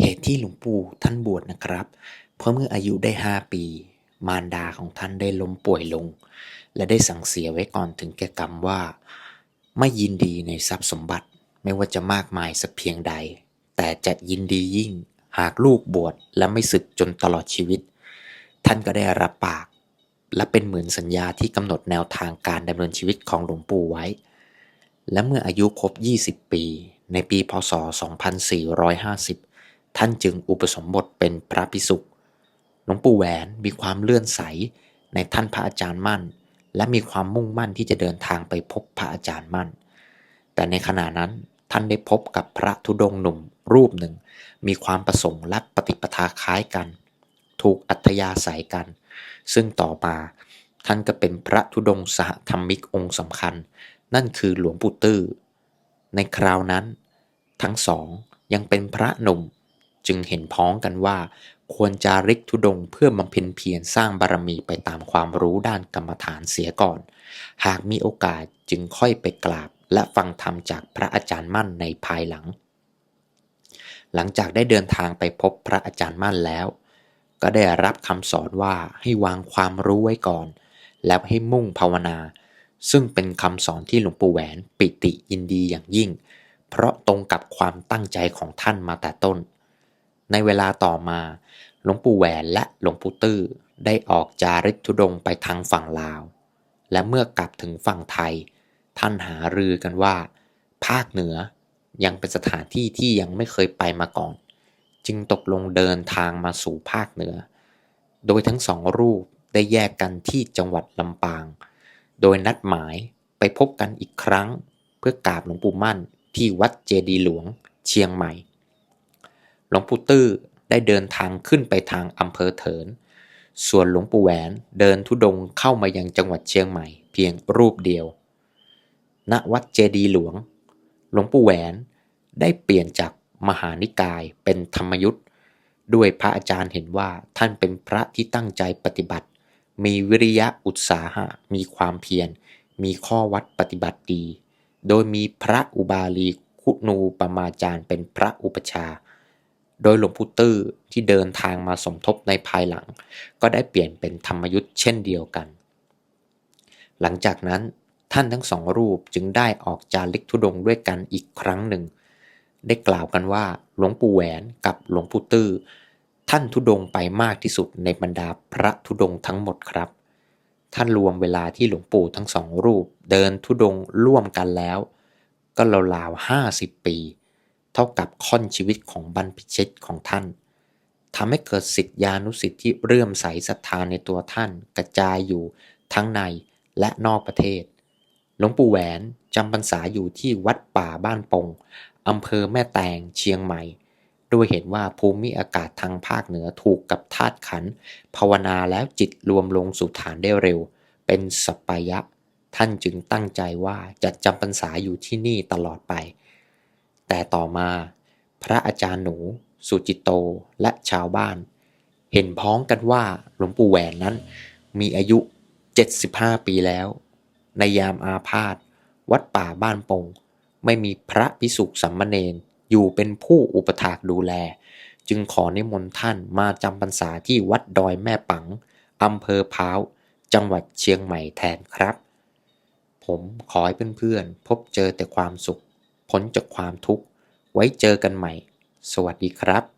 เหตุที่หลวงปู่ท่านบวชนะครับ เพราะเมื่ออายุได้ 5 ปี มารดาของท่านได้ล้มป่วยลง และได้สั่งเสียไว้ก่อนถึงแก่กรรมว่า ไม่ยินดีในทรัพย์สมบัติไม่ว่าจะมากมายสักเพียงใด แต่จะยินดียิ่งหากลูกบวชและไม่สึกจนตลอดชีวิต ท่านก็ได้รับปาก และเป็นเหมือนสัญญาที่กำหนดแนวทางการดำเนินชีวิตของหลวงปู่ไว้ และเมื่ออายุครบ 20 ปี ในปีพศ 2450 ท่านจึงอุปสมบทเป็นพระภิกษุหลวงปู่แหวนมีความเลื่อนใสในท่านพระอาจารย์มั่น และมีความมุ่งมั่นที่จะเดินทางไปพบพระอาจารย์มั่น แต่ในขณะนั้นท่านได้พบกับพระธุดงค์หนุ่มรูปหนึ่ง มีความประสงค์และปฏิปทาคล้ายกัน ถูกอัธยาศัยกัน ซึ่งต่อมาท่านก็เป็นพระธุดงค์สหธรรมิกองค์สำคัญ นั่นคือหลวงปู่ตื้อ ในคราวนั้น ทั้งสองยังเป็นพระหนุ่ม จึงเห็นพ้องกันว่า ควรจาริกธุดงเพื่อบำเพ็ญเพียรสร้างบารมีไปตามความรู้ด้านกรรมฐานเสียก่อน หากมีโอกาสจึงค่อยไปกราบ และฟังธรรมจากพระอาจารย์มั่นในภายหลัง หลังจากได้เดินทางไปพบพระอาจารย์มั่นแล้ว ก็ได้รับคำสอนว่าให้วางความรู้ไว้ก่อน แล้วให้มุ่งภาวนา ซึ่งเป็นคำสอนที่หลวงปู่แหวนปิติยินดีอย่างยิ่งเพราะตรงกับความตั้งใจของท่านมาแต่ต้น ในเวลาต่อมาหลวงปู่แหวนและหลวงปู่ตื้อได้ออกจาริกธุดงไปทางฝั่งลาว และเมื่อกลับถึงฝั่งไทย ท่านหารือกันว่า ภาคเหนือยังเป็นสถานที่ที่ยังไม่เคยไปมาก่อน จึงตกลงเดินทางมาสู่ภาคเหนือ โดยทั้งสองรูปได้แยกกันที่จังหวัดลำปาง โดยนัดหมายไปพบกันอีกครั้ง เพื่อกราบหลวงปู่มั่นที่วัดเจดีหลวง เชียงใหม่ หลวงปู่ตื้อได้เดินทางขึ้นไปทางอำเภอเถิน ส่วนหลวงปู่แหวนเดินทุดงเข้ามายังจังหวัดเชียงใหม่เพียงรูปเดียว ณ วัดเจดีหลวง หลวงปู่แหวนได้เปลี่ยนจากมหานิกายเป็นธรรมยุทธ์ด้วยพระอาจารย์เห็นว่าท่านเป็นพระที่ตั้งใจปฏิบัติ มีวิริยะอุตสาหะ มีความเพียร มีข้อวัดปฏิบัติดี โดยมีพระอุบาลีคุณูปมาจารย์เป็นพระอุปชา โดยหลวงปู่ตื้อที่เดินทางมาสมทบในภายหลัง ก็ได้เปลี่ยนเป็นธรรมยุทธ์เช่นเดียวกัน หลังจากนั้นท่านทั้งสองรูปจึงได้ออกจาริกธุดงด้วยกันอีกครั้งหนึ่ง ได้กล่าวกันว่าหลวงปู่แหวนกับหลวงปู่ตื้อท่านธุดงไปมากที่สุดในบรรดาพระธุดงทั้งหมดครับ ท่านรวมเวลาที่หลวงปู่ทั้งสองรูป เดินธุดงร่วมกันแล้ว ก็ราวๆห้าสิบปี ท่ากับค่อนชีวิตของบรรพชิตของท่านทำให้เกิดสิทธิานุสิทธิที่เรื่อมใสศรัทธาในตัวท่านกระจายอยู่ทั้งในและนอกประเทศ หลวงปู่แหวนจำพรรษาอยู่ที่วัดป่าบ้านปงอำเภอแม่แตงเชียงใหม่ด้วยเห็นว่าภูมิอากาศทางภาคเหนือถูกกับธาตุขัน ภาวนาแล้วจิตรวมลงสู่ฐานได้เร็ว เป็นสัปปายะ ท่านจึงตั้งใจว่าจะจำพรรษาอยู่ที่นี่ตลอดไป แต่ต่อมา พระอาจารย์หนู สุจิตโตและชาวบ้าน เห็นพ้องกันว่าหลวงปู่แหวนนั้น มีอายุ 75 ปีแล้ว ในยามอาพาธวัดป่าบ้านปง ไม่มีพระพิสุสัมมเนนอยู่เป็นผู้อุปถากดูแล จึงขอนิมนต์ท่านมาจำพรรษาที่วัดดอยแม่ปังอำเภอพร้าว จังหวัดเชียงใหม่แทนครับ ผมขอให้เพื่อนๆพบเจอแต่ความสุข พ้นจากความทุกข์ ไว้เจอกันใหม่ สวัสดีครับ